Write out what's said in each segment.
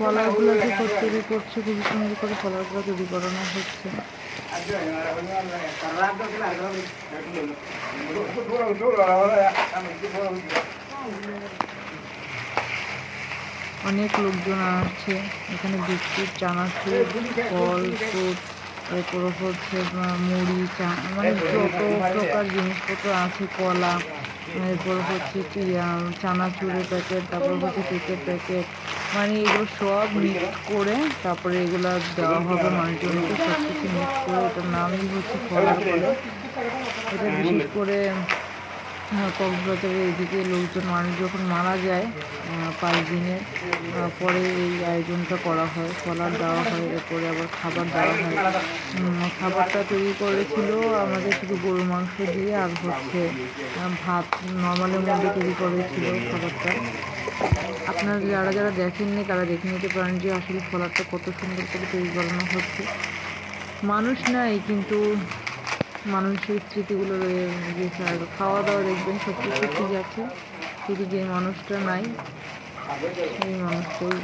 ফলারগুলো যে তৈরি করছে, খুবই সুন্দর করে ফলারগুলো তৈরি করানো হচ্ছে। অনেক লোকজন আসছে, এখানে বিস্কুট, চানাচুর, ফল, ফ্রুট এরপর হচ্ছে মুড়ি, চা মানে যত প্রকার জিনিসপত্র আছে, কলা এরপর হচ্ছে চানাচুরের প্যাকেট তারপর হচ্ছে কেকের প্যাকেট মানে এগুলো সব মিক্স করে তারপরে এগুলো দেওয়া হবে মানুষজনকে সব কিছু মিক্স করে এটার নামই হচ্ছে ফলার বলে এটা বিশেষ করে কক্সবাজারের এদিকে লোকজন, মানুষ যখন মারা যায় পাঁচ দিনের পরে এই আয়োজনটা করা হয় ফলার দেওয়া হয়, এরপরে আবার খাবার দেওয়া হয়। খাবারটা তৈরি করেছিল আমাদের শুধু গরুর মাংস দিয়ে, আর হচ্ছে ভাত নর্মালের মধ্যে তৈরি করেছিল খাবারটা। আপনারা যারা যারা দেখেননি, তারা দেখে নিতে পারেন যে আসলে ফলারটা কত সুন্দর করে তৈরি করানো হচ্ছে। মানুষ নাই, কিন্তু মানুষের স্মৃতিগুলো রয়ে গেছে। আর খাওয়া দাওয়া দেখবেন সব কিছু ঠিক আছে। কিন্তু যে মানুষটা নাই, সেই মানুষটাই।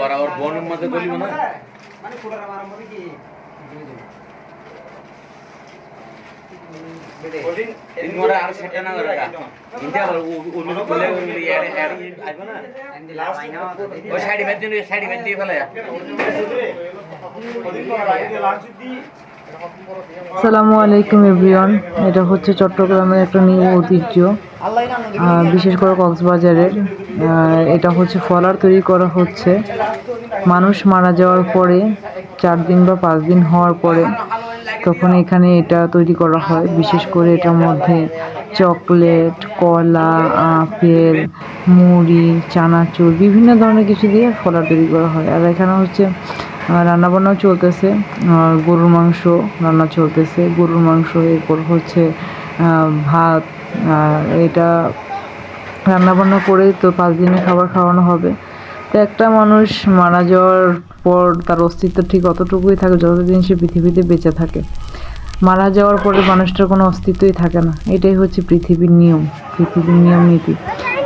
বরাবর বনের মধ্যে গলিব না? সালামু আলাইকুম এভরিওয়ান এটা হচ্ছে চট্টগ্রামের একটা নিউ ঐতিহ্য বিশেষ করে কক্সবাজারের এটা হচ্ছে ফলার তৈরি করা হচ্ছে মানুষ মারা যাওয়ার পরে চার দিন বা পাঁচ দিন হওয়ার পরে তখন এখানে এটা তৈরি করা হয়। বিশেষ করে এটার মধ্যে চকলেট, কলা, আপেল, মুড়ি, চানাচুর বিভিন্ন ধরনের কিছু দিয়ে ফলার তৈরি করা হয়। আর এখানে হচ্ছে রান্না বান্নাও চলতেছে। গরুর মাংস রান্না চলতেছে। গরুর মাংস, এরপর হচ্ছে ভাত এটা রান্না বান্না করে তো পাঁচ দিনের খাবার খাওয়ানো হবে। তো একটা মানুষ মারা যাওয়ার পর তার অস্তিত্ব ঠিক অতটুকুই থাকে যতদিন সে পৃথিবীতে বেঁচে থাকে। মারা যাওয়ার পরে মানুষটার কোনো অস্তিত্বই থাকে না। এটাই হচ্ছে পৃথিবীর নিয়ম। পৃথিবীর নিয়ম নীতি।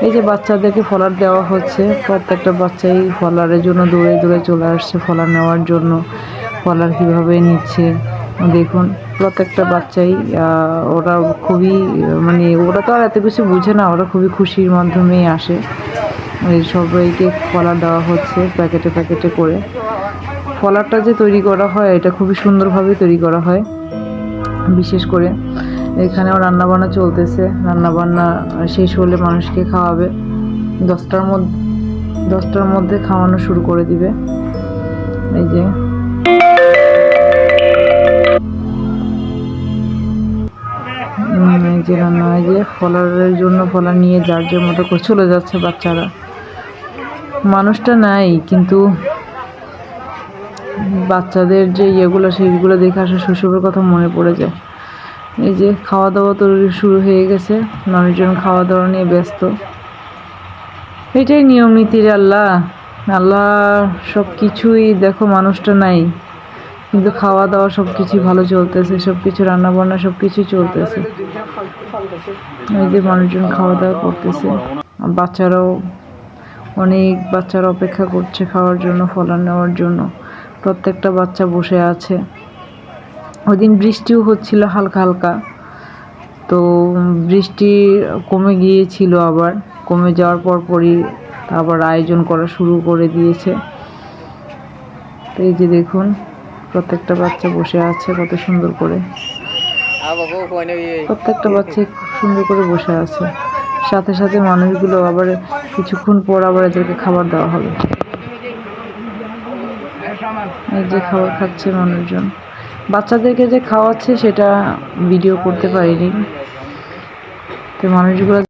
এই যে বাচ্চাদেরকে ফলার দেওয়া হচ্ছে, প্রত্যেকটা বাচ্চাই ফলারের জন্য দৌড়ে দৌড়ে চলে আসছে, ফলার নেওয়ার জন্য ফলার কীভাবে নিচ্ছে? দেখুন, প্রত্যেকটা বাচ্চাই ওরা খুবই মানে ওরা তো আর এত কিছু বুঝে না, ওরা খুবই খুশির মাধ্যমেই আসে। সবাইকে ফলার দেওয়া হচ্ছে প্যাকেটে প্যাকেটে করে। ফলারটা যে তৈরি করা হয়, এটা খুবই সুন্দরভাবে তৈরি করা হয়। বিশেষ করে এখানেও রান্নাবান্না চলতেছে। রান্নাবান্না শেষ হলে মানুষকে খাওয়াবে। দশটার মধ্যে দশটার মধ্যে খাওয়ানো শুরু করে দিবে। এই যে। যে রান্না এই যে ফলারের জন্য ফলার নিয়ে যার যে মতো করে চলে যাচ্ছে বাচ্চারা। মানুষটা নাই, কিন্তু বাচ্চাদের যে ইয়েগুলো, সেইগুলো দেখে আসলে শৈশবের কথা মনে পড়ে যায়। এই যে খাওয়া দাওয়া তো শুরু হয়ে গেছে, মানুষজন খাওয়া দাওয়া নিয়ে ব্যস্ত। এটাই নিয়ম নীতির আল্লাহ। আল্লাহ সব কিছুই, দেখো মানুষটা নাই। কিন্তু খাওয়া দাওয়া সব কিছুই ভালো চলতেছে, সব কিছু রান্না বান্না সব কিছুই চলতেছে। এই যে মানুষজন খাওয়া দাওয়া করতেছে বাচ্চারাও, অনেক বাচ্চারা অপেক্ষা করছে খাওয়ার জন্য ফলার নেওয়ার জন্য। প্রত্যেকটা বাচ্চা বসে আছে। ওই দিন বৃষ্টিও হচ্ছিল হালকা হালকা। তো বৃষ্টি কমে গিয়েছিল আবার। কমে যাওয়ার পর পরই আবার আয়োজন করা শুরু করে দিয়েছে। তো এই যে দেখুন, প্রত্যেকটা বাচ্চা বসে আছে কত সুন্দর করে। প্রত্যেকটা বাচ্চা খুব সুন্দর করে বসে আছে। সাথে সাথে মানুষগুলো আবার কিছুক্ষণ পর আবার এদেরকে খাবার দেওয়া হবে। এই যে খাবার খাচ্ছে মানুষজন। বাচ্চাদেরকে যে খাওয়াচ্ছে সেটা ভিডিও করতে পারিনি। তো মানুষগুলো